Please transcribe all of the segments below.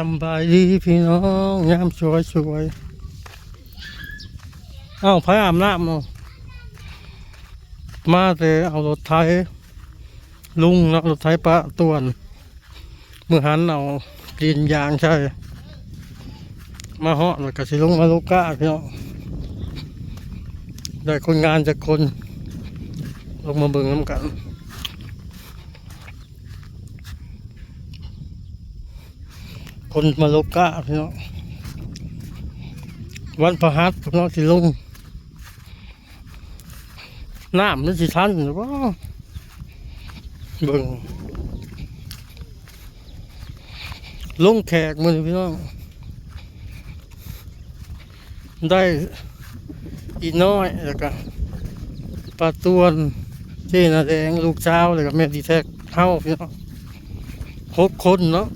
สำบายดีพี่น้องยามสวยสวยเอ้าพายาบน้ำเอามาแต่เอารถไถลุงนักรถไถปะตวนเมื่อหันเอาดินยางใช่ มาเหาะแล้วก็สิลงมาลูกก้าพี่น้องได้คนงานจากคน ลงมาเบิ่งน้ำกัน คนมาลกก้าพี่น้องวันประหัสพี่น้องสิลงน้ำมันสิทันหรือว่าเบิ่งลงแขกมือนี้พี่น้องได้อีน้อยแล้วก็ปลาตวนเจนาแดงลูกเจ้าแล้วก็แม่ดีแท็กเข้าพี่น้องหกคนเนาะ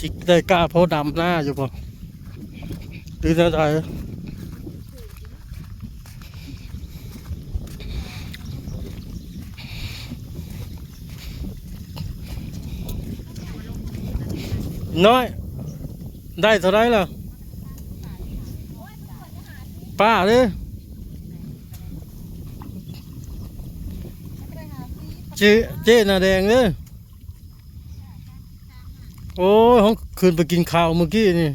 สิได้กล้าโพราะดำหน้าอยู่ป่ะหรือจะได้น้อย ได้เท่าไรล่ะ ป้าเลยเจ๊เจ๊หน้าแดงเลย โอ้ยเขาคืนไปกินข้าวเมื่อกี้นี่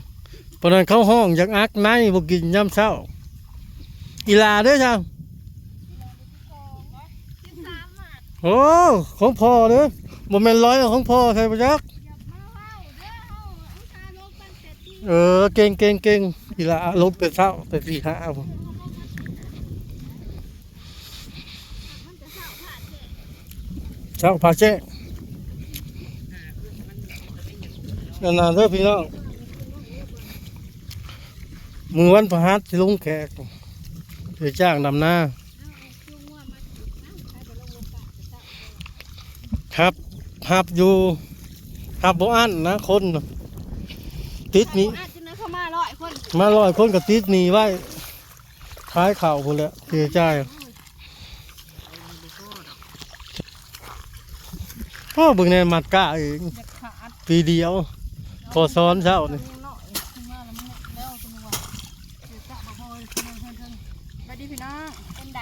ปนั้นเขาห้องอยากอักในบ่กินยามเช้า อีลาเด้อช่าโอ้ของพ่อเด้อบ่แม่นร้อยของพ่อใช่ปะจักเออเก่งเก่งเก่งอีลาลบแต่เช้าแต่สี่ห้าผมเช้าพาเจ๊ นานๆเด้อพี่น้อง มือวันพฤหัสสิลงแขกเดี๋ยวจ้างดำหน้า ครับหับอยู่หับบ่อันนะคนน่ะติดหนี้ อาจจะนึกเข้ามาร้อยคนมาลอยคนกับติดหนีไว้ ท้ายเข่าพุ่นแหละเสียใจพ่อเบึงในมัดกะเองจะขาดปีเดียว พอซ้อนเช้านี่เลี้ยงหน่อยขึ้นมาแล้วมันแล้วคุณว่าเดี๋ยวจะบอกพ่อขึ้นมาเพิ่นเพิ่นไปดีพี่น้องเป็นได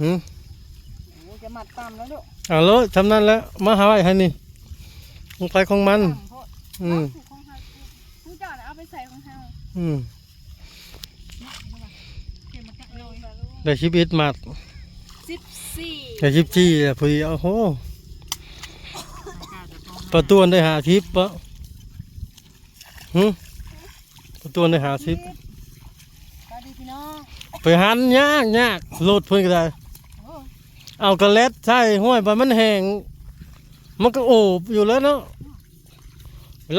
หืมโอ้จะมัดตามแล้วลูกเอาเลยทำนั้นแล้วมาหาไว้ให้นี่ลงไปของมันตามโพดอืมเอาของเฮามึงจอดเอาไปใส่ของเฮาอืมเก็บมาจากโลยได้ชิบอิดมัดสิบสี่ได้ชิบจี้อะพอดีโอ้โหประตวนได้หาทิปปะ หืมประตวนได้หาทิปไปดีพี่น้องไปหันยากยากโลดเพิ่นก็ได้ โอ้เอากระเล็ดใช่ห้วยไปมันแห้งมันก็โอบอยู่แล้วเนาะ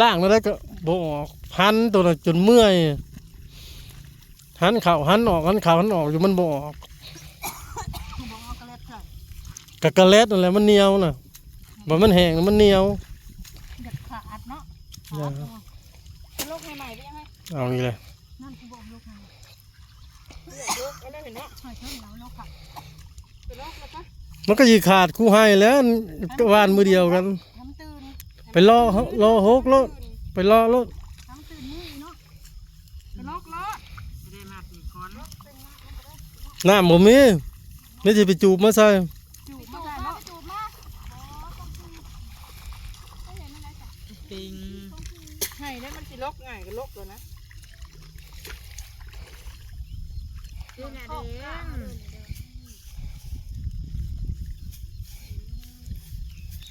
ล่างแล้วก็บออกหันตัวนั้นจนเมื่อยหันเข่าหันออกหันเข่าหันออกอยู่มันบออกคุณบอกเอากระเล็ดใส่กะกระเล็ดนั่นแหละมันเหนียวน่ะบ่มันแห้งแล้วมันเหนียว เด็ดขาดเนาะอย่าจะล กใหม่ๆไปยังไงเอาอีกเลยนั่นคุณบอกลกใหม่ลกเอาได้เห็นเนาะใช่ใช่แล้วลกค่ะไปลกแล้วปะมันก็ยีขาดคู่ให้แล้ววานมือเดียวกัน ทำตื่นไปรอรอหกรถไปรอรถทำตื่นมือเนาะไปลกล้อน้ำบ่มีไม่จะไปจูบมาใส่ จูบมาได้เนาะจูบมา ปิง ให้แล้วมันสิล กง่ายก็ลกเลยนะนี่นะเด้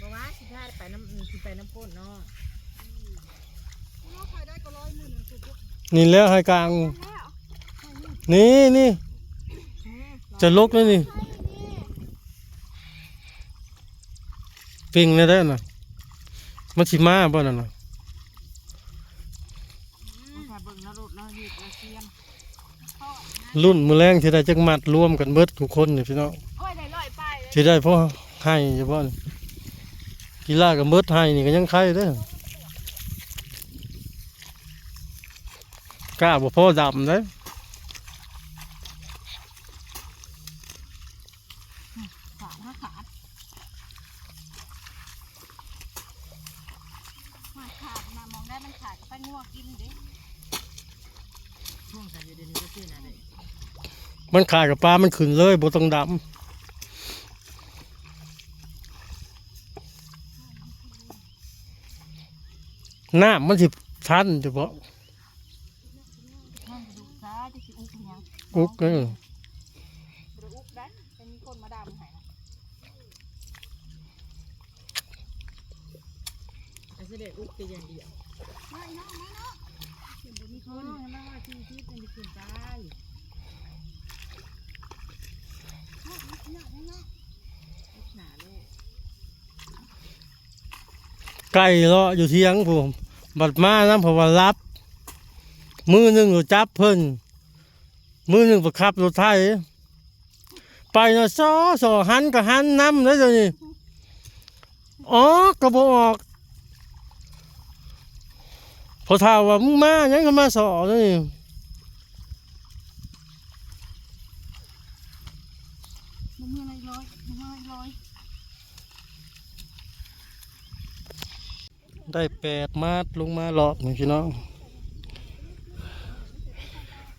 บอกว่าสิพาไปน้ำสิไปน้ำพ่นเนาะนี่แล้วให้กลาง นี่นี่จะลกแล้วนี่ปิงเลยได้น่ะมันสิมาบ่นั่นน่ะ ถ้าเบิ่งแล้วรถแล้วเฮ็ดแล้วเซียนรุ่นมือแรงที่ได้จักมัดรวมกันเบิดทุกคนนี่พี่น้องโอ้ยได้ร้อยไปเลยที่ได้เพราะให้เฉพาะนี่กีฬากับเบิดให้นี่ก็ยังใครเด้อกล้าบ่พอดำเด้อขาดถ้าขาดขาดขาดนะมองได้มันขกับไปงัวกินเด้ช่วงสันอยู่เดือนนี้ก็ซื้อนะเลย มันขายกับปลา มันขึ้นเลยบ่ต้องดำน้ำมันสิทันเฉพาะนั่นดูซาจะสิอุกหยังอุกเออหรืออุกได้จะมีคนมาด่ามึงให้นะไอ้เสด็จอุ๊บไปอย่างเดียวไม่เนาะไม่เห็นบ่มีคคนนยังไม่ว่าที่ที่เป็นขึ้นไปหนาลูกไก่เลาะอยู่เที่ยงผมบัดมาน้ำเพราะว่ารับ มือหนึ่งเราจับเพิ่นมือหนึ่งประคับรถไทยไปนะซอสอหันก็หันน้ำแล้วเดี๋ยวนี้อ๋อกระบอก พอถามว่ามึงมายังก็มาสอแล้วนี่มันมีอได้แปดมาดลงมาหลอกนี่พี่น้อง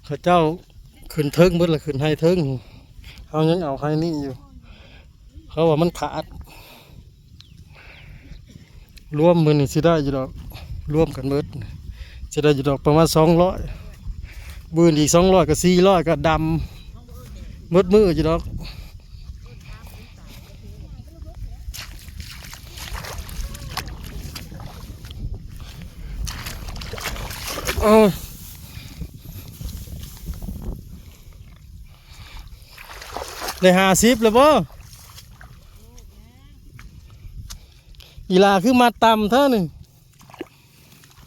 เข้าเจ้าขึ้นเทิงเบิดละขึ้นให้เทิงเอายังเอาให้นี่อยู่ เขาว่ามันขาดรวมมือนี่สิได้อยู่ดอก รวมกันเบิดจะได้อยู่ดอกประมาณสองร้อยบืนอีกสองร้อยกับสี่ร้อยก็ดำมืดมืออยู่ดอกเอาได้หาสิบแล้วบ่อีลาคือมัดต่ำเท่านึง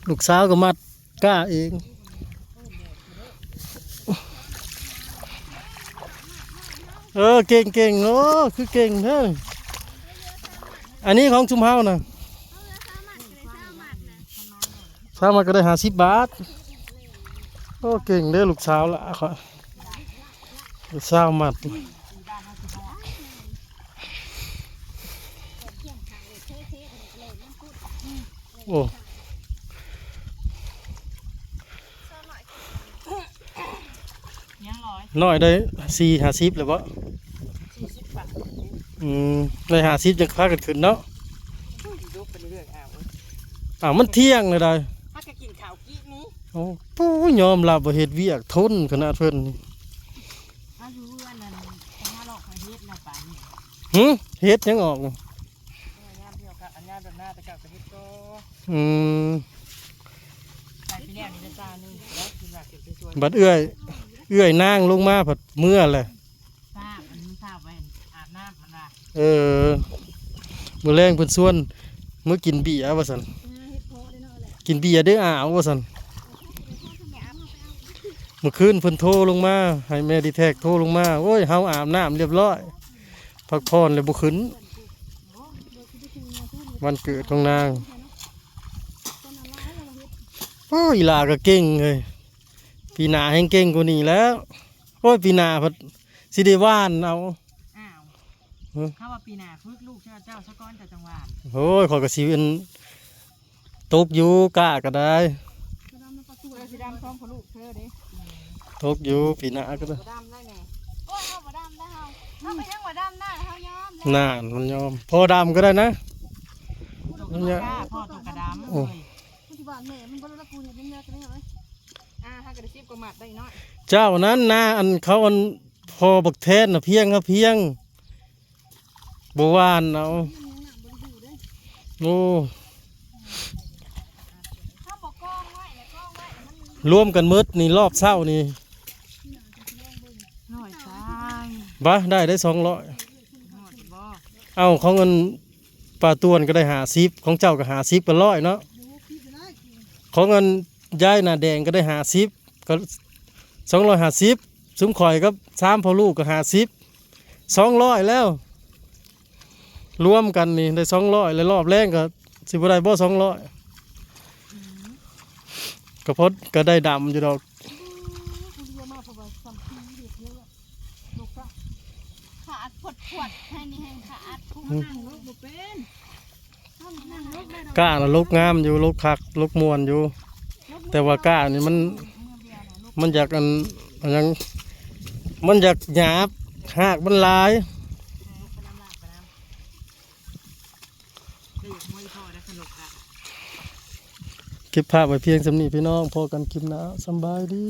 ลูกสาวก็มัดกล้าเองเออเก่งเก่งโอ้คือเก่งเนึงอันนี้ของชุมเฮานะสามารถก็ได้หาสิบบาทโอ้เก่งเด้อลูกสาวละค่ะลูกสาวมัดโอ้ ยังร้อย น้อยได้สี่หาสิบเลยปะสี่สิบบาทอืมได้หาสิบจะพากันขึ้นเนาะยกไปเรื่อยๆอ้าวอ้าวมันเที่ยงเลยได้ถ้าก็กินข้าวกี้นี้โอ้ปู้ยอมรับว่าเฮ็ดเวียกทนขนาดเพิ่นนี่ถ้าอยู่อันนั้นแต่ถ้าหลอกมาเฮ็ดนะป่านนี้หึเฮ็ดยังออกอันยามเดียวกันอันยามเดินหน้าตะเกับกระเฮ็ดก็อืมใส่ไปแล้วนี่นะจานนึงแล้วกินหลักเก็บไปสวยบัดเอื้อย เอื้อยนางลงมาผัดเมื่อแหละทราบมันไม่ทราบไว้อาบน้ำมันว่าเออมื้อแรงเพิ่นส่วนมื้อกินเบียร์ว่าซั่นเฮ็ดโพได้เนาะแหละกินเบียร์เด้ออ้าวว่าซั่นเมื่อคืนเพิ่นโทรลงมาให้แม่ดีแท็กโทรลงมาโอ้ยเฮาอาบน้ำเรียบร้อยพักผ่อนเลยบ่ขึ้นวันเกิดของนางโอ้ยอีหลาก็เก่งเลย ปีหน้าแห่งเก่งกว่านี้แล้ว โอ้ยปีหน้าพัดสิได้ว่านเอาอ้าวเออข้าว่าปีหน้าฝึกลูกเจ้าเจ้าสะก้อนแต่จังหวัดโอ้ยขอยก็สิเป็นตกอยู่กะก็ได้กระดำน้ำปลาตัวสีดำพร้อมกับลูกเธอเด้ตกอยู่ปีหน้าก็ได้ดำได้ไงโอ้ยเฮาบ่ดำได้เฮาเฮาไปยังบ่ดำได้เฮายอมนานมันยอมพอดำก็ได้นะตกกระดาพ่อตกกระดำโอ้เลยปัจจุบันแม่มันบ่รู้ละกูเนี่ยเป็นเนื้อกันได้เหรออ่าถ้า กระซิบกระหมัดได้น้อยเจ้านั้นนะอันเขาอันพอบักแทนน่ะเพียงครับเพียงบวานเอาโอ้เฮาบ่กองไว้แล้วกองไว้มันรวมกันหมืดนี่รอบเช้านี่น้อยตายบ้าได้ได้สองร้อยหอดบ่เอาของเงินปลาตวนก็ได้หาซิบของเจ้าก็หาซิบก็ร้อยเนาะของเงินย้ายหน้าแดงก็ได้หาซิบ ก็สองร้อยหาซิบซุ้มข่อยก็สามพอลูกก็หาซิบสองร้อยแล้ว รวมกันนี่ได้สองร้อยแล้วรอบแรกก็สิบได้บ่สองร้อยก็พดก็ได้ดำอยู่ดอกกูเรียนมาเพราะว่าสัมภีร์เด็กเยอะลูกก็ขาดผดผดให้นี่ให้ขาดผู้นั่งลูกบ่เป็นนั่งลูกได้ดอกก้าละลกงามอยู่ลกคักลกมวนอยู่เแต่ว่าก้านี่มันเมันอยากอันอันยังมันอยากหยาบหากมันลายเก็บภาพไว้เพียงสำนีพี่น้องพอกันคลิปนะสบายดี